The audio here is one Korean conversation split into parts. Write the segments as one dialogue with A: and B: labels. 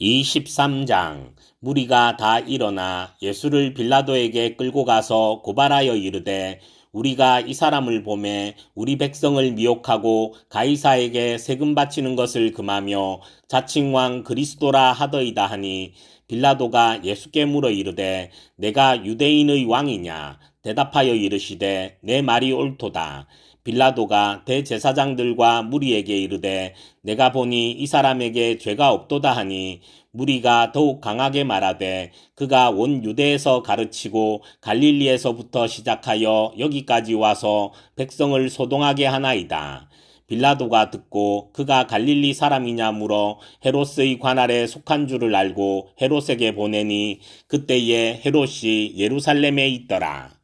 A: 23장 무리가 다 일어나 예수를 빌라도에게 끌고 가서 고발하여 이르되 우리가 이 사람을 보매 우리 백성을 미혹하고 가이사에게 세금 바치는 것을 금하며 자칭 왕 그리스도라 하더이다 하니 빌라도가 예수께 물어 이르되 내가 유대인의 왕이냐? 대답하여 이르시되 내 말이 옳도다 빌라도가 대제사장들과 무리에게 이르되 내가 보니 이 사람에게 죄가 없도다 하니 무리가 더욱 강하게 말하되 그가 온 유대에서 가르치고 갈릴리에서부터 시작하여 여기까지 와서 백성을 소동하게 하나이다. 빌라도가 듣고 그가 갈릴리 사람이냐 물어 헤롯의 관할에 속한 줄을 알고 헤롯에게 보내니 그때에 헤롯이 예루살렘에 있더라.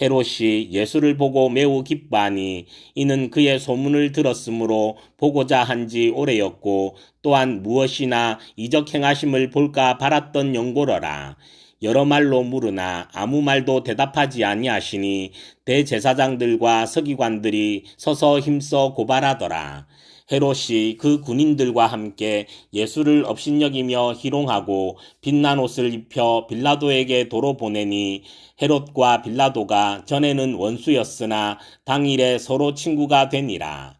A: 헤롯이 예수를 보고 매우 기뻐하니 이는 그의 소문을 들었으므로 보고자 한 지 오래였고 또한 무엇이나 이적 행하심을 볼까 바랐던 영고러라. 여러 말로 물으나 아무 말도 대답하지 아니하시니 대제사장들과 서기관들이 서서 힘써 고발하더라. 헤롯이 그 군인들과 함께 예수를 업신여기며 희롱하고 빛난 옷을 입혀 빌라도에게 도로 보내니 헤롯과 빌라도가 전에는 원수였으나 당일에 서로 친구가 되니라.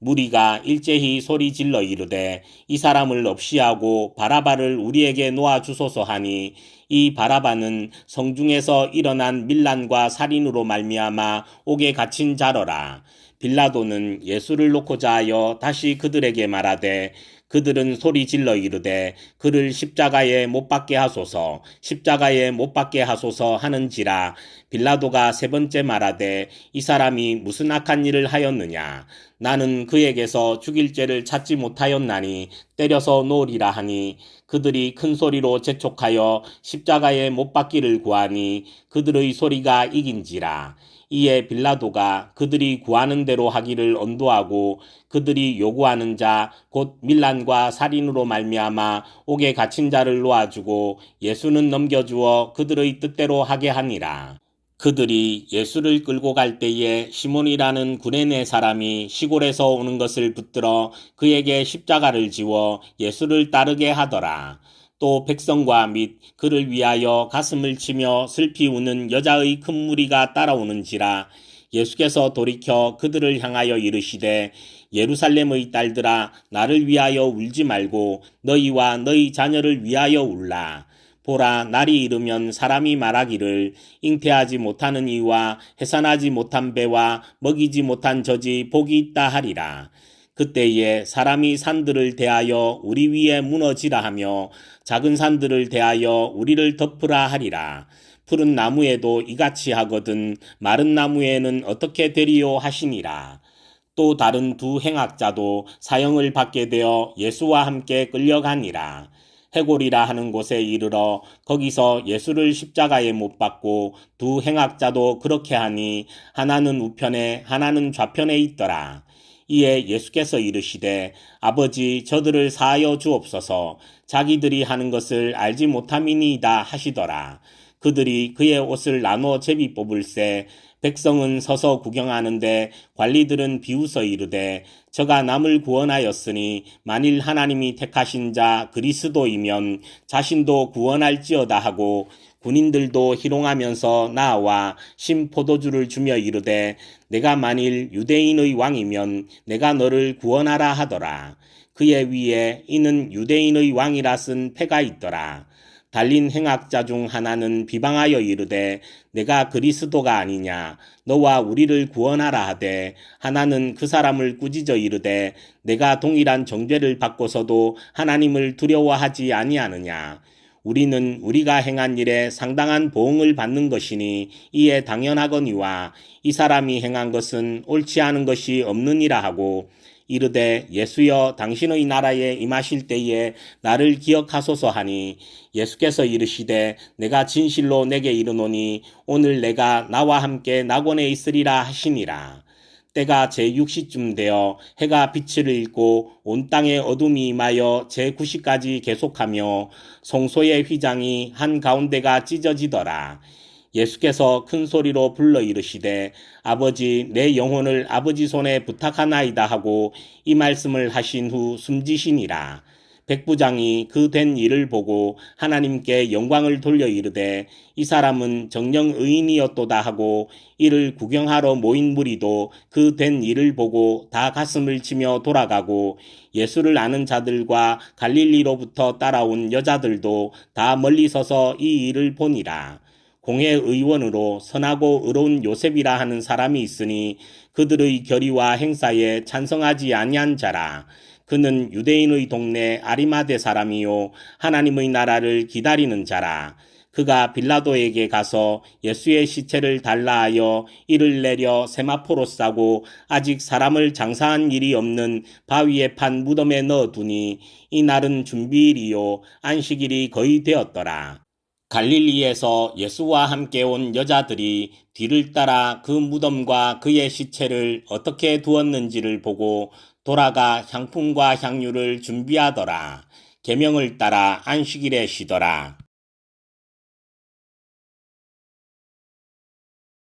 A: 무리가 일제히 소리 질러 이르되 이 사람을 없이하고 바라바를 우리에게 놓아 주소서 하니 이 바라바는 성중에서 일어난 밀란과 살인으로 말미암아 옥에 갇힌 자러라. 빌라도는 예수를 놓고자 하여 다시 그들에게 말하되 그들은 소리 질러 이르되 그를 십자가에 못 박게 하소서 십자가에 못 박게 하소서 하는지라. 빌라도가 세 번째 말하되 이 사람이 무슨 악한 일을 하였느냐? 나는 그에게서 죽일 죄를 찾지 못하였나니 때려서 놓으리라 하니 그들이 큰 소리로 재촉하여 십자가에 못 박기를 구하니 그들의 소리가 이긴지라. 이에 빌라도가 그들이 구하는 대로 하기를 언도하고 그들이 요구하는 자 곧 밀란 과 살인으로 말미암아 옥에 갇힌 자를 놓아주고 예수는 넘겨주어 그들의 뜻대로 하게 하니라. 그들이 예수를 끌고 갈 때에 시몬이라는 구레네 사람이 시골에서 오는 것을 붙들어 그에게 십자가를 지워 예수를 따르게 하더라. 또 백성과 및 그를 위하여 가슴을 치며 슬피 우는 여자의 큰 무리가 따라오는지라 예수께서 돌이켜 그들을 향하여 이르시되 예루살렘의 딸들아 나를 위하여 울지 말고 너희와 너희 자녀를 위하여 울라 보라 날이 이르면 사람이 말하기를 잉태하지 못하는 이와 해산하지 못한 배와 먹이지 못한 젖이 복이 있다 하리라 그때에 사람이 산들을 대하여 우리 위에 무너지라 하며 작은 산들을 대하여 우리를 덮으라 하리라. 푸른 나무에도 이같이 하거든 마른 나무에는 어떻게 되리요 하시니라. 또 다른 두 행악자도 사형을 받게 되어 예수와 함께 끌려가니라. 해골이라 하는 곳에 이르러 거기서 예수를 십자가에 못 박고 두 행악자도 그렇게 하니 하나는 우편에 하나는 좌편에 있더라. 이에 예수께서 이르시되 아버지 저들을 사하여 주옵소서 자기들이 하는 것을 알지 못함이니이다 하시더라. 그들이 그의 옷을 나눠 제비 뽑을새 백성은 서서 구경하는데 관리들은 비웃어 이르되 저가 남을 구원하였으니 만일 하나님이 택하신 자 그리스도이면 자신도 구원할지어다 하고 군인들도 희롱하면서 나와 심포도주를 주며 이르되 내가 만일 유대인의 왕이면 내가 너를 구원하라 하더라. 그의 위에 이는 유대인의 왕이라 쓴 패가 있더라. 달린 행악자 중 하나는 비방하여 이르되 내가 그리스도가 아니냐? 너와 우리를 구원하라 하되 하나는 그 사람을 꾸짖어 이르되 내가 동일한 정죄를 받고서도 하나님을 두려워하지 아니하느냐? 우리는 우리가 행한 일에 상당한 보응을 받는 것이니 이에 당연하거니와 이 사람이 행한 것은 옳지 않은 것이 없느니라 하고 이르되 예수여 당신의 나라에 임하실 때에 나를 기억하소서 하니 예수께서 이르시되 내가 진실로 내게 이르노니 오늘 내가 나와 함께 낙원에 있으리라 하시니라. 때가 제6시쯤 되어 해가 빛을 잃고 온 땅에 어둠이 임하여 제9시까지 계속하며 성소의 휘장이 한 가운데가 찢어지더라. 예수께서 큰 소리로 불러 이르시되 아버지 내 영혼을 아버지 손에 부탁하나이다 하고 이 말씀을 하신 후 숨지시니라. 백부장이 그 된 일을 보고 하나님께 영광을 돌려 이르되 이 사람은 정령 의인이었도다 하고 이를 구경하러 모인 무리도 그 된 일을 보고 다 가슴을 치며 돌아가고 예수를 아는 자들과 갈릴리로부터 따라온 여자들도 다 멀리 서서 이 일을 보니라. 공회의원으로 선하고 의로운 요셉이라 하는 사람이 있으니 그들의 결의와 행사에 찬성하지 아니한 자라. 그는 유대인의 동네 아리마대 사람이요 하나님의 나라를 기다리는 자라. 그가 빌라도에게 가서 예수의 시체를 달라 하여 이를 내려 세마포로 싸고 아직 사람을 장사한 일이 없는 바위에 판 무덤에 넣어두니 이 날은 준비일이요 안식일이 거의 되었더라. 갈릴리에서 예수와 함께 온 여자들이 뒤를 따라 그 무덤과 그의 시체를 어떻게 두었는지를 보고 돌아가 향품과 향유를 준비하더라. 계명을 따라 안식일에 쉬더라.